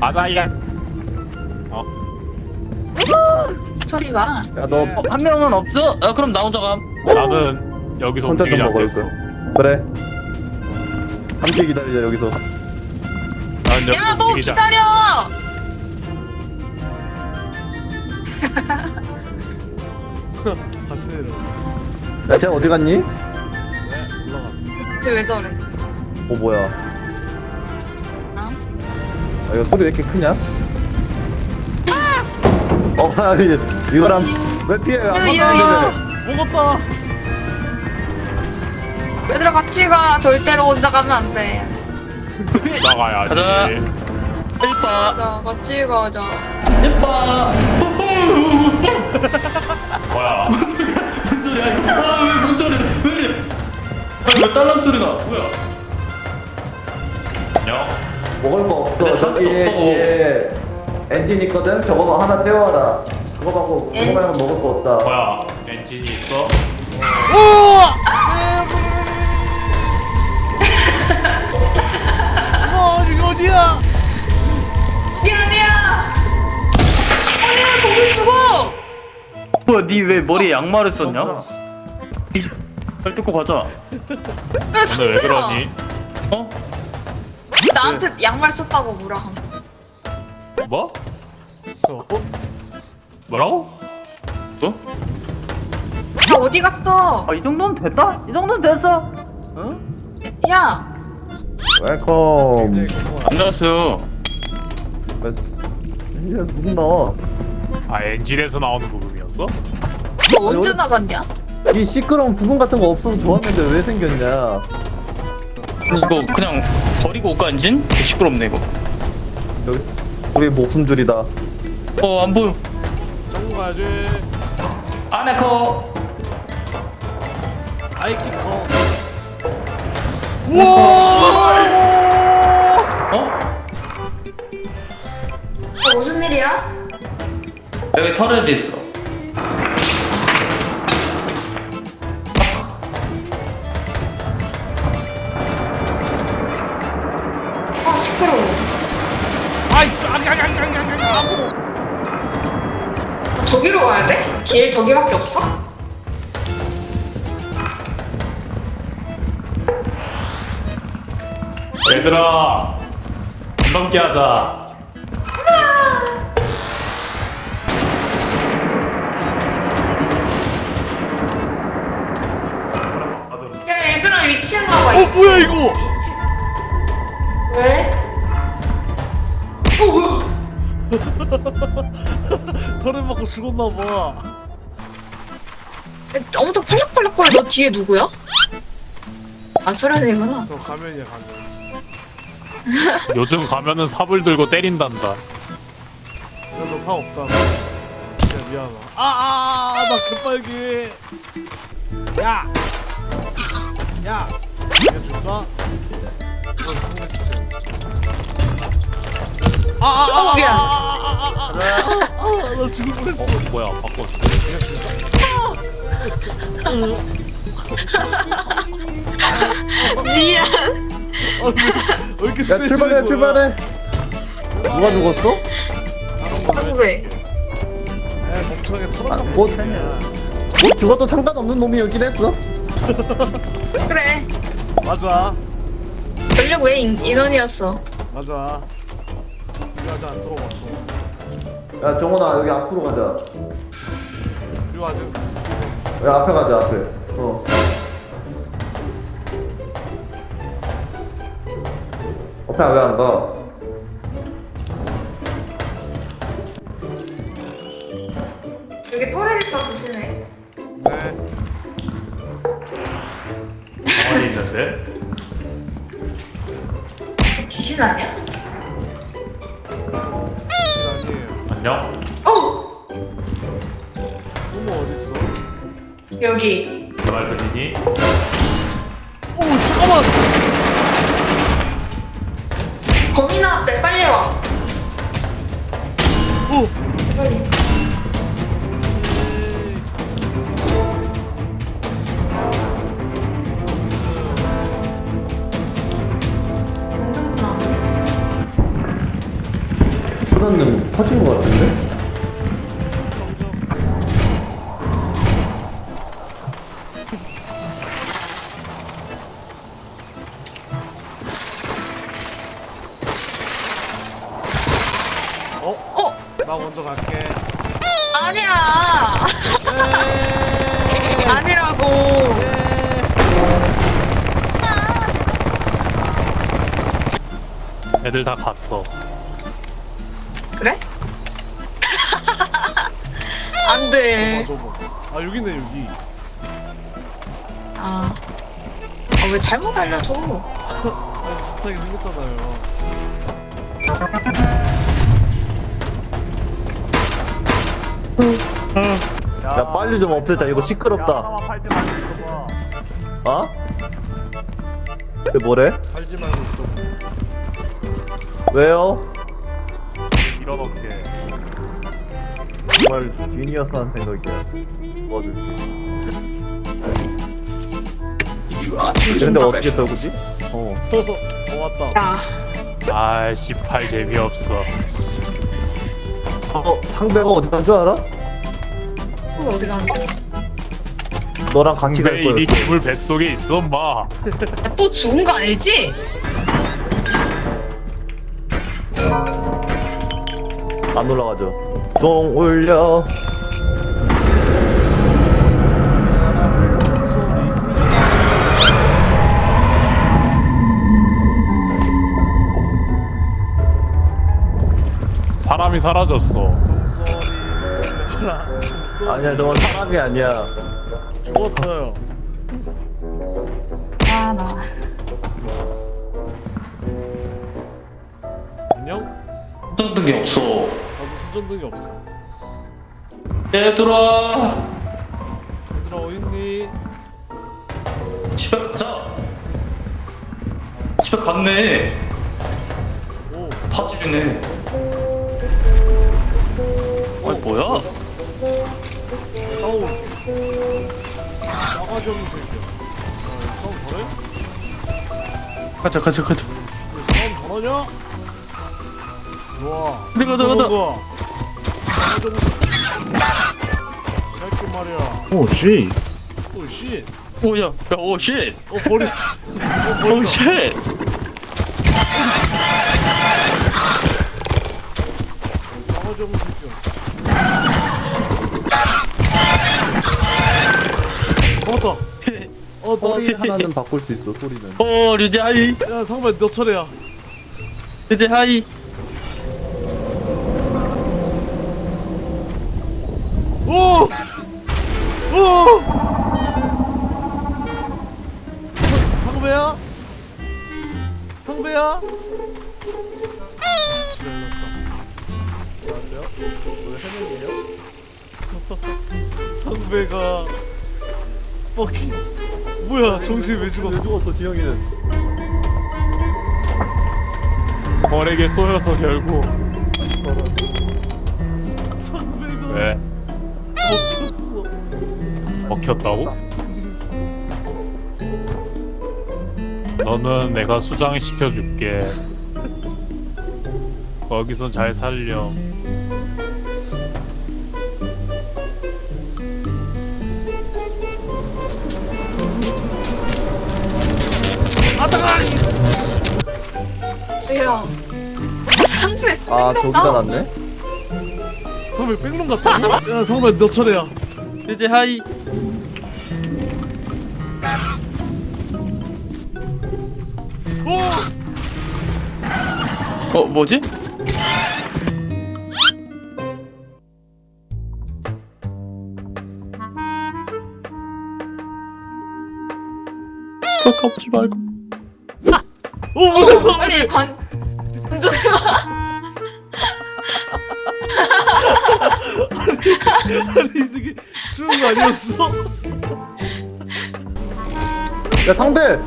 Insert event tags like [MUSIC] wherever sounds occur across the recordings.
아자이야. 소리 봐. 야너 어, 한 명은 없어? 아, 그럼 나 혼자 감. 나는 여기서 혼자 움직이지 좀 먹을 않겠어. 거 그래 함께 기다리자 여기서 난 여기서 야, 너 움직이지 않. 기다려. 다시 내려. 야쟤 어디 갔니? 네, 올라갔어. 쟤왜 저래? 어 뭐야 어? 아, 이거 소리 왜 이렇게 크냐? 어 아, 이- 이거랑 왜 피해 안 야, 야, 맞았는데 먹었다. 얘들아 같이 가. 절대로 혼자 가면 안 돼. 나가야지. 가자. 1바, 가자, 같이 가자. 1바. 뭐야? 뭔 소리야? 아, 왜, 뭔 소리야? 왜 이래? 아니, 왜 딸랑 소리나? 뭐야? 먹을 거 없어 근데 저기. 뒤에 엔진 있거든 저거 하나 떼워와라 그거 갖고 엔- 그거 말고 먹을 거 없다 뭐야? 엔진이 있어? 어, 이거 어디야? 미안해야. 죽어. 뭐야, 니 왜 머리에 양말을 썼냐? 잘 뜯고 가자. 왜 근데 왜 상대야? 그러니? 어? 나한테 양말 썼다고 뭐라 함. 뭐? 어? 뭐라고? 뭐? 야 어디 갔어? 아, 이 정도면 됐다? 이 정도면 됐어? 응? 야, 웰컴 굉장히 궁금하다. 안녕하세요. 이게 무슨 너? 아 엔진에서 나오는 부분이었어? 너 언제 나갔냐? 이 시끄러운 부분 같은 거 없어서 좋았는데 왜 생겼냐 이거 그냥 버리고 올까, 엔진? 시끄럽네, 이거. 여기 우리 목숨줄이다 어, 안 보여. 정문 가야지. 안에 커. 아이키 커. 우와! 어? 어, 무슨 일이야? 여기 터렛 있어. 시끄러워. 아이, 저, 아기, 아기, 아기, 아기, 아기, 아고. 아, 저기로 가야 돼? 길 저기밖에 없어? 얘들아, 돈 넘게 하자. 야 얘들아 위치했나 봐. 어, 뭐야, 이거? [LAUGHS] 털을 맞고 죽었나봐. 야, 엄청 팔락팔락거려. 너 뒤에 누구야? 아 소련이구나. 저 가면이야, 가면. [LAUGHS] 요즘 가면은 삽을 들고 때린단다. 이거 너사 없잖아. 야, 미안하다. 아, 아, 아, 나 개빨개. 야! 야! 이거 줄까? 이거 성대 시체 아, 아, 아, 어, 미안. 아, 아, 아, 아, 아, 아, 나 죽을 뻔했어. 어 뭐야 바꿨어. 미안. 아, 왜, 왜 이렇게 야 출발해? 출발해 누가 죽었어? 누구해? 에 멍청하게 털었나 아, 뭐-. 뭐 죽어도 상관없는 놈이었긴 했어 그래. 맞아, 전력 왜 인, 인원이었어? 맞아. 이거 아직 안 들어봤어. 야 정원아 여기 앞으로 가자 이거 아직 여기 앞에 가자 앞에 어 앞에 왜안 가? 여기 토레리터 보시네. 네. 가만히 있는데? 귀신 아니야? 안녕. 어! 어디 있어? 여기. 내말 들리니? 오 잠깐만. 범인 나왔대. 빨리 와. 오. 빨리. 터진 것 같은데? 어? 어? 나 먼저 갈게. 아니야. 네. [LAUGHS] 아니라고. 네. 아. 애들 다 갔어. 안 돼. 아 여기네 여기 아. 아, 왜 잘못 알려줘? 아 비슷하게 생겼잖아요 야 빨리 좀 없애자 이거 시끄럽다 어? 왜 뭐래? 팔지 말고 있어 왜요? 정말 지니어스한 생각이야 뭐든지 근데 어떻게 떠구지? 어 [LAUGHS] 어 왔다 야, 아, 18 재미없어. 어, 상대가 어디 간 줄 알아? 또 어디 가는데? 너랑 같이 갈왜 이미 거였어 괴물 뱃속에 있어, 마. 야, 또 죽은 거 아니지? 안 올라가죠 종 풀리지 사람이 사라졌어. 아니야 저건 사람이 아니야 죽었어요 아, 나. 안녕? 수전등이 없어. 수전등이 없어 얘들아, 얘들아 어딨니? 집에 가자. 집에 갔네. 오 다 집이네. 아니 뭐야? 싸움 싸가지 없는 새끼야 야 싸움 잘해? 가자 가자 가자. 너 싸움 잘하냐? 가자, 가자. 싸가지 없는 새끼 말이야 오 씨 오 씨 오야, 야, 오 쉣. 어 버리 어오 [LAUGHS] 버리 쉣. 싸가지 없는 새끼야 맞다 소리 어나 하나는 바꿀 수 있어 소리는 어, 류제 하이. 야 상발 너 차례야 류제 하이. 오! 오! 상배야? 상배야? 지랄났다. 오늘 해명이에요? 상배가 뻑키 뭐야 정신 왜 죽었어? 죽었어 지영이는 벌에게 쏘여서 결국. 상배가 왜? 먹혔다고? 너는 내가 수장시켜줄게. 거기선 잘 살려. 야. 상대 아 저기다 놨네? 상배 백룸 같다. 야 상배 너 차례야. 류제 하이. 어, 뭐지? 씨발 가보지 말고. 오 뭐야 상배? 아니, 관. 아니 이 새끼 죽은 거 아니었어? 야 상대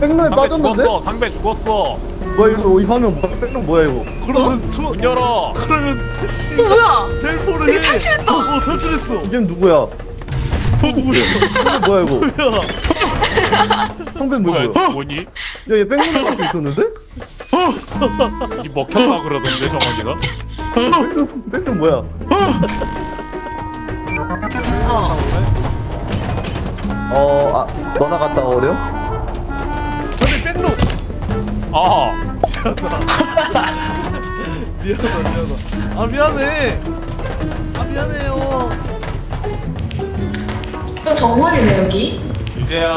상배 빠졌는데? 죽었어. 상배 죽었어. 뭐야 이거 이 화면 뭐야 백룸 뭐야 이거 그러면 저 문 열어. 그러면 씨 어, 뭐야? 텔포를 해. 이게 탈출했다. 어 탈출했어. 이게 누구야 어 뭐야? 이거 뭐야? 상대 뭐야, 누구야 이거 뭐니? 야얘 백룸에 갇혀 있었는데? 이 먹혔다 그러던데 정원이가? 백룸 백룸 뭐야 어. 어아 너나 갔다 오렴? 백룸. 아, 미안하다 미안하다. 아 미안해. 아 미안해요. 이거 정원이네 여기. 유재야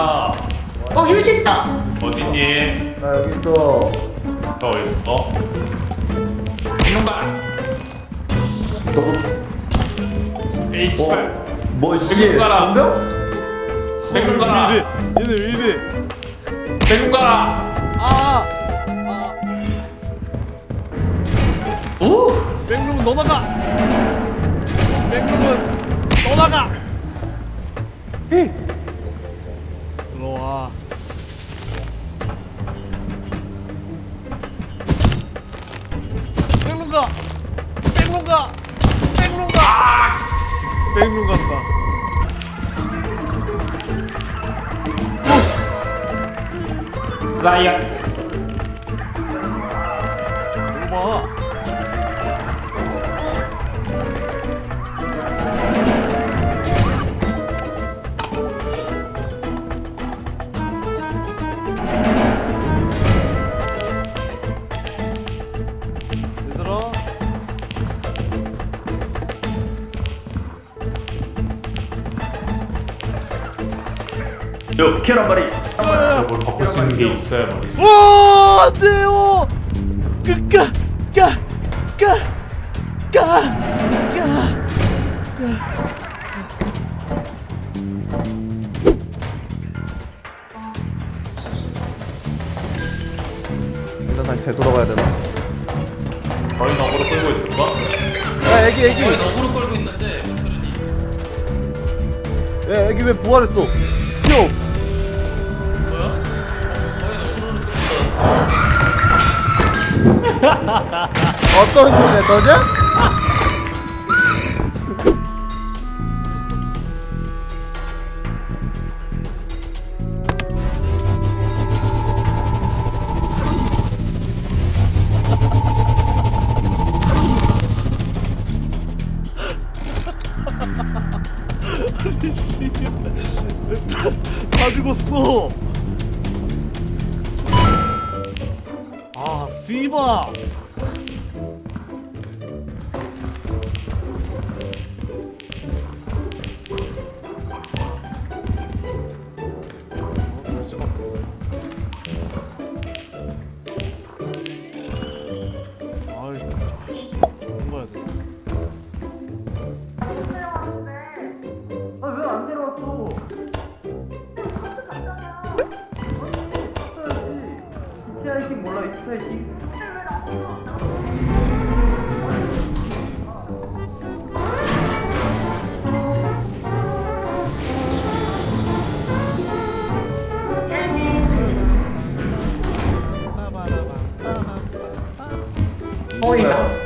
어 휴지 있다. 어디니? 나 여기 있어. 너 어디 있어? 이놈아 너, 에이 씨발 뭐, 씨. 여기 가라. 백룸 가라 얘네 왜 이래 백룸 가라 아! 아 오 백룸은 너 나가. 백룸은 너 나가. 들어와. 백룸 가. 백룸 가. 백룸 가. 백룸 간다. 라이언. 봐 요, 캐런 마리. 뭘 바꿀 수 있는 게 있어야 말이지 오, 안 돼요. 그까, 까, 까, 까, 까, 일단 다시 되돌아가야 되나? 거의 너으로 끌고 있을까? 야, 애기, 애기. 거의 너구로 끌고 있는데 소련이 야, 애기 왜 부활했어? 뭐 어떤 눈에 떠냐? 씨, 다 죽었어. 아, 씨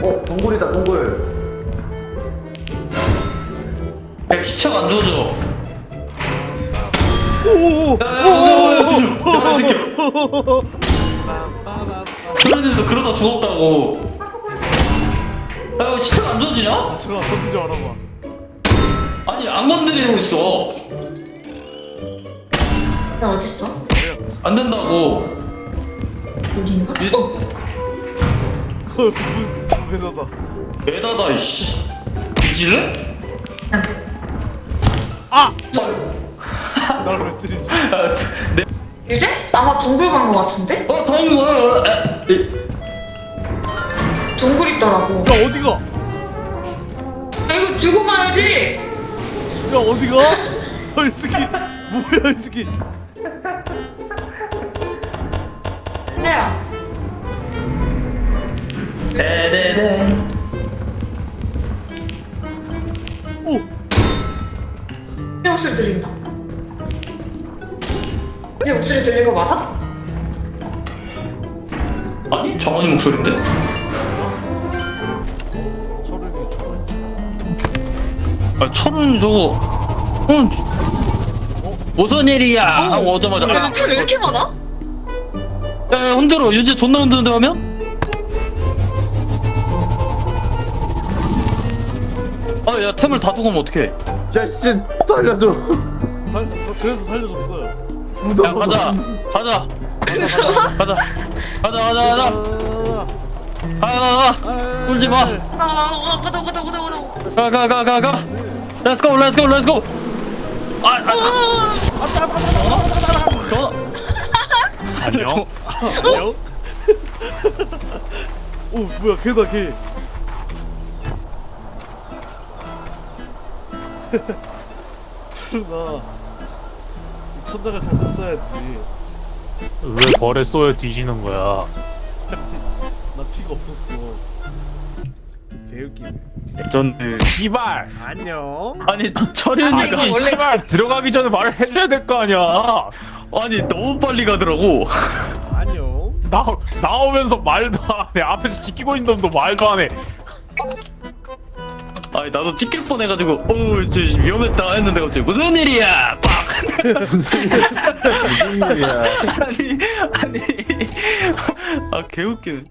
어, 동굴이다, 동굴. 야 시청 안 줘줘 소련이도 그러다 죽었다고 야 이거 시청 안 줘지냐? 아, 잠깐 건드지 말아봐. 아니 안 건드리고 있어 나 어디 있어? 안 된다고 여기인가? 이- 어, [LAUGHS] 문 닫아. 매다다 이씨 뒤질래? 아! 나를 왜 때리지? 내 유재? 아마 동굴 간 거 같은데? 어, 에, 동굴 있더라고. 야, 어디가? 야 이거 두고 가야지. 야, 어디가? [LAUGHS] 아, 이 새끼. 뭐야, 이 새끼. 오! 내 목소리 들린다. 내 목소리 들린 거 맞아? 아니 정원이 목소리인데? 아 철은 저거 응 무슨 일이야 하고 오자마자 야, 이거 템왜 이렇게 많아? 야, 야 흔들어 유지 존나 흔드는데 하면? 아 야 템을 다 두고 오면 어떡해? 야, 씨, 살려줘. 살, 사, 그래서 살려줬어요. 무서워. 야 가자. 가자. 가자 가자. 가자. 가자 아, 가 가 가 아, 울지 마. 아, 가다 가다 가다 가다. 가 가 가 가가. 렛츠고 렛츠고 렛츠고 아, 아, 아따 아따 아따 아따 너 안녕. 안녕 오 뭐야 걔다 걔 [LAUGHS] 철훈아 천장을 잘 봤어야지 왜 벌에 쏘여 뒤지는 거야? [LAUGHS] 나 피가 없었어 개웃기네 전 씨발. 안녕 아니 철현이가 아니 씨발 들어가기 전에 말을 해줘야 될 거 아니야. 아니 너무 빨리 가더라고. 안녕 나 나오면서 말도 안 해. 앞에서 지키고 있는 놈도 말도 안 해. 아니 나도 찍힐 뻔해가지고 어우 저 위험했다 했는데 갑자기 무슨 일이야? 빡! 무슨 일이야? [LAUGHS] 아니 아니. 아 개웃기네